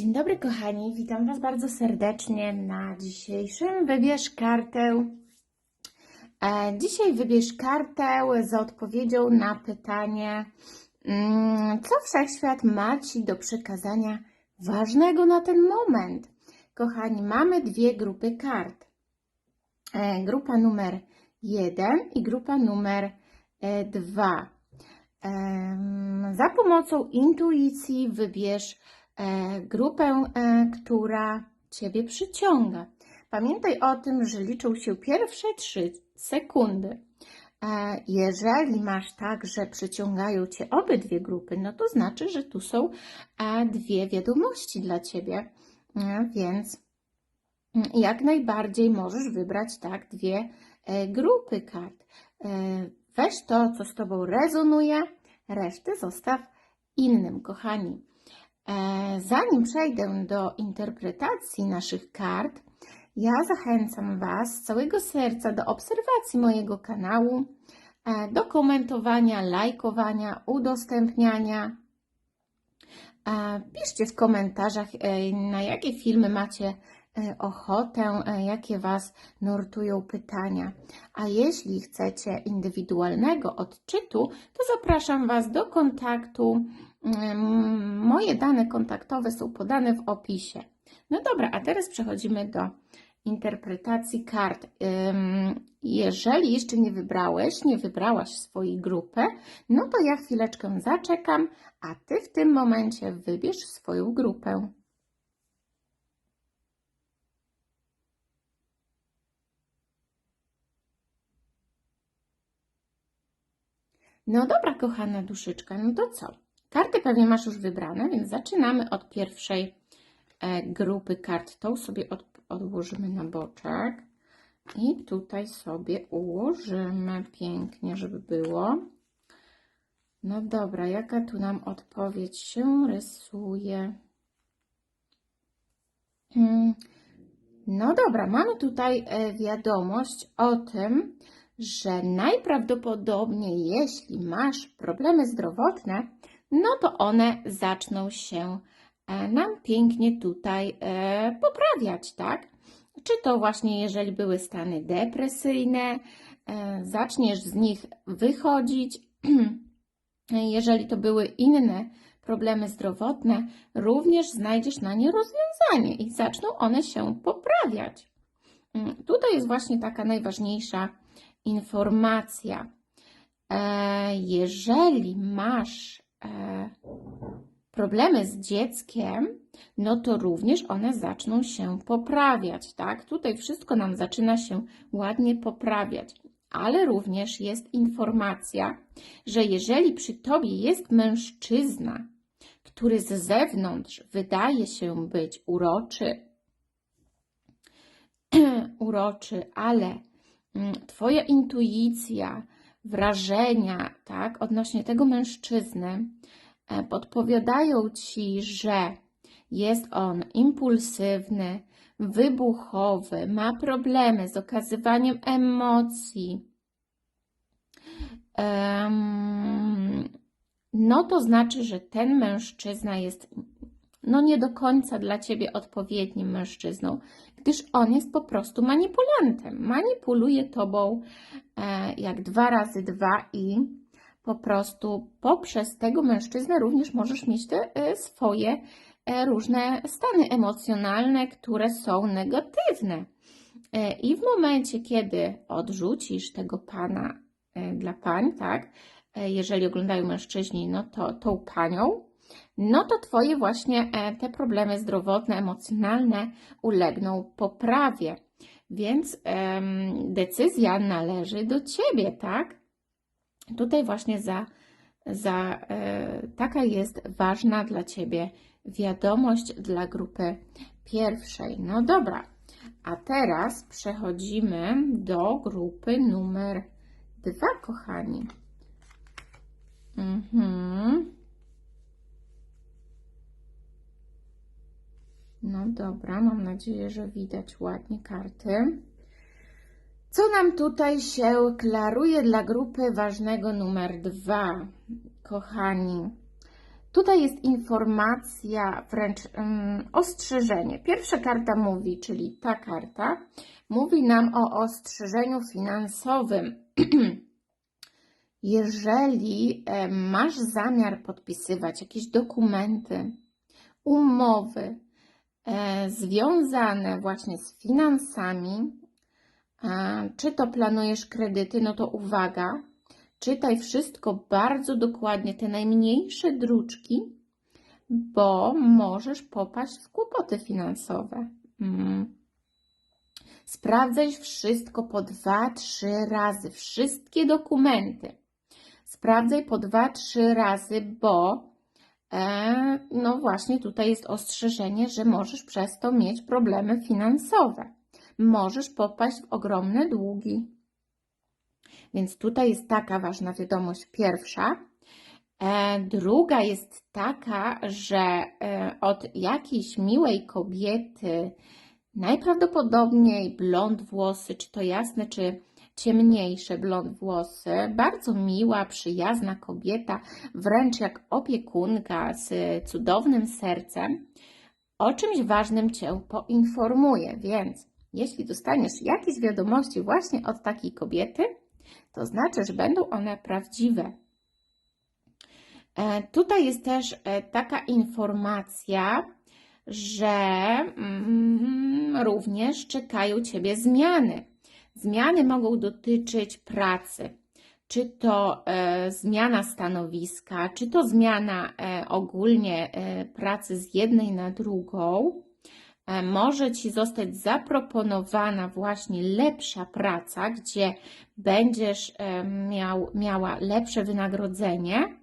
Dzień dobry kochani, witam Was bardzo serdecznie na dzisiejszym Wybierz kartę. E, Dzisiaj wybierz kartę z odpowiedzią na pytanie, mm, co wszechświat ma Ci do przekazania ważnego na ten moment. Kochani, mamy dwie grupy kart. E, Grupa numer jeden i grupa numer e, dwa. Za pomocą intuicji wybierz grupę, e, która Ciebie przyciąga. Pamiętaj o tym, że liczą się pierwsze trzy sekundy. E, Jeżeli masz tak, że przyciągają Cię obydwie grupy, no to znaczy, że tu są e, dwie wiadomości dla Ciebie, E, więc mm, jak najbardziej możesz wybrać tak dwie e, grupy kart. E, Weź to, co z Tobą rezonuje, resztę zostaw innym, kochani. E, Zanim przejdę do interpretacji naszych kart, ja zachęcam Was z całego serca do obserwacji mojego kanału, e, do komentowania, lajkowania, udostępniania. E, Piszcie w komentarzach, na jakie filmy macie ochotę, jakie Was nurtują pytania. A jeśli chcecie indywidualnego odczytu, to zapraszam Was do kontaktu. Moje dane kontaktowe są podane w opisie. No dobra, a teraz przechodzimy do interpretacji kart. Jeżeli jeszcze nie wybrałeś, nie wybrałaś swojej grupy, no to ja chwileczkę zaczekam, a Ty w tym momencie wybierz swoją grupę. No dobra, kochana duszyczka, no to co? Karty pewnie masz już wybrane, więc zaczynamy od pierwszej e, grupy kart. Tą sobie od, odłożymy na boczek i tutaj sobie ułożymy pięknie, żeby było. No dobra, jaka tu nam odpowiedź się rysuje? Hmm. No dobra, mamy tutaj e, wiadomość o tym, że najprawdopodobniej, jeśli masz problemy zdrowotne, no to one zaczną się e, nam pięknie tutaj e, poprawiać, tak? Czy to właśnie, jeżeli były stany depresyjne, e, zaczniesz z nich wychodzić. Jeżeli to były inne problemy zdrowotne, również znajdziesz na nie rozwiązanie i zaczną one się poprawiać. Mm, Tutaj jest właśnie taka najważniejsza informacja. Jeżeli masz problemy z dzieckiem, no to również one zaczną się poprawiać, tak? Tutaj wszystko nam zaczyna się ładnie poprawiać, ale również jest informacja, że jeżeli przy tobie jest mężczyzna, który z zewnątrz wydaje się być uroczy, uroczy, ale mm, twoja intuicja, wrażenia, tak, odnośnie tego mężczyzny e, podpowiadają ci, że jest on impulsywny, wybuchowy, ma problemy z okazywaniem emocji, em, no to znaczy, że ten mężczyzna jest no nie do końca dla ciebie odpowiednim mężczyzną, gdyż on jest po prostu manipulantem. Manipuluje tobą e, jak dwa razy dwa i po prostu poprzez tego mężczyznę również możesz mieć te e, swoje e, różne stany emocjonalne, które są negatywne. I w momencie, kiedy odrzucisz tego pana dla pań, tak, jeżeli oglądają mężczyźni, no to tą panią, no to Twoje właśnie e, te problemy zdrowotne, emocjonalne ulegną poprawie. Więc decyzja należy do Ciebie, tak? Tutaj właśnie za, za e, taka jest ważna dla Ciebie wiadomość dla grupy pierwszej. No dobra, a teraz przechodzimy do grupy numer dwa, kochani. Mhm. No dobra, mam nadzieję, że widać ładnie karty. Co nam tutaj się klaruje dla grupy ważnego numer dwa, kochani? Tutaj jest informacja, wręcz um, ostrzeżenie. Pierwsza karta mówi, czyli ta karta, mówi nam o ostrzeżeniu finansowym. Jeżeli e, masz zamiar podpisywać jakieś dokumenty, umowy związane właśnie z finansami, e, czy to planujesz kredyty, no to uwaga, czytaj wszystko bardzo dokładnie, te najmniejsze druczki, bo możesz popaść w kłopoty finansowe. Mm. Sprawdzaj wszystko po dwa, trzy razy, wszystkie dokumenty. Sprawdzaj po dwa, trzy razy, bo e, no właśnie tutaj jest ostrzeżenie, że możesz przez to mieć problemy finansowe. Możesz popaść w ogromne długi. Więc tutaj jest taka ważna wiadomość pierwsza. E, druga jest taka, że e, od jakiejś miłej kobiety, najprawdopodobniej blond włosy, czy to jasne, czy ciemniejsze blond włosy, bardzo miła, przyjazna kobieta, wręcz jak opiekunka z cudownym sercem, o czymś ważnym Cię poinformuje. Więc jeśli dostaniesz jakieś wiadomości właśnie od takiej kobiety, to znaczy, że będą one prawdziwe. E, Tutaj jest też e, taka informacja, że mm, również czekają Ciebie zmiany. Zmiany mogą dotyczyć pracy, czy to e, zmiana stanowiska, czy to zmiana e, ogólnie e, pracy z jednej na drugą. Może Ci zostać zaproponowana właśnie lepsza praca, gdzie będziesz miał, miała lepsze wynagrodzenie